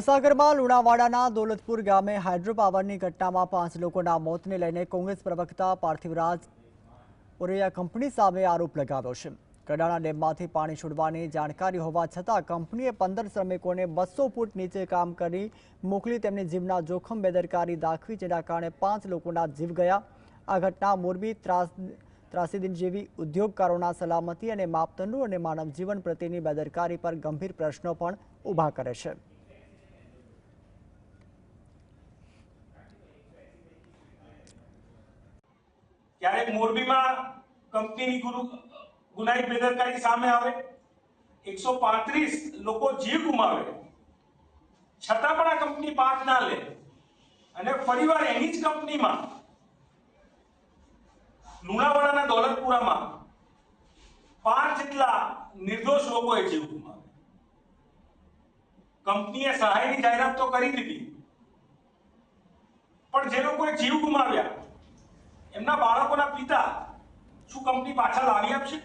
મહીસાગરમાં લુણાવાડાના દોલતપુર ગામે હાઇડ્રો પાવરની ઘટનામાં પાંચ લોકોના મોતને લઈને કોંગ્રેસ પ્રવક્તા પાર્થિવરાજ ઓરૈયા કંપની સામે આરોપ લગાવ્યો છે કડાણા ડેમમાંથી પાણી છોડવાની જાણકારી હોવા છતાં કંપનીએ પંદર શ્રમિકોને બસો ફૂટ નીચે કામ કરી મોકલી તેમની જીવના જોખમ બેદરકારી દાખવી જેના કારણે પાંચ લોકોના જીવ ગયા આ ઘટના મોરબી ત્રાસ ત્રાસીદીન જેવી ઉદ્યોગકારોના સલામતી અને માપદંડો અને માનવ જીવન પ્રત્યેની બેદરકારી પર ગંભીર પ્રશ્નો પણ ઊભા કરે છે ક્યારેક મોરબીમાં કંપનીની ગુરુ- ગુનાહિત બેદરકારી સામે આવે. એકસો પાંત્રીસ લોકો જીવ ગુમાવે. છતાં પણ આ કંપની પાક ના લે. અને ફરીવાર એની જ કંપનીમાં, લુણાવાડાના દોલતપુરામાં પાંચ જેટલા નિર્દોષ લોકોએ જીવ ગુમાવે કંપનીએ સહાયની જાહેરાત તો કરી દીધી. પણ જે લોકોએ જીવ ગુમાવ્યા એમના બાળકોના પિતા શું કંપની પાછા લાવી આપશે?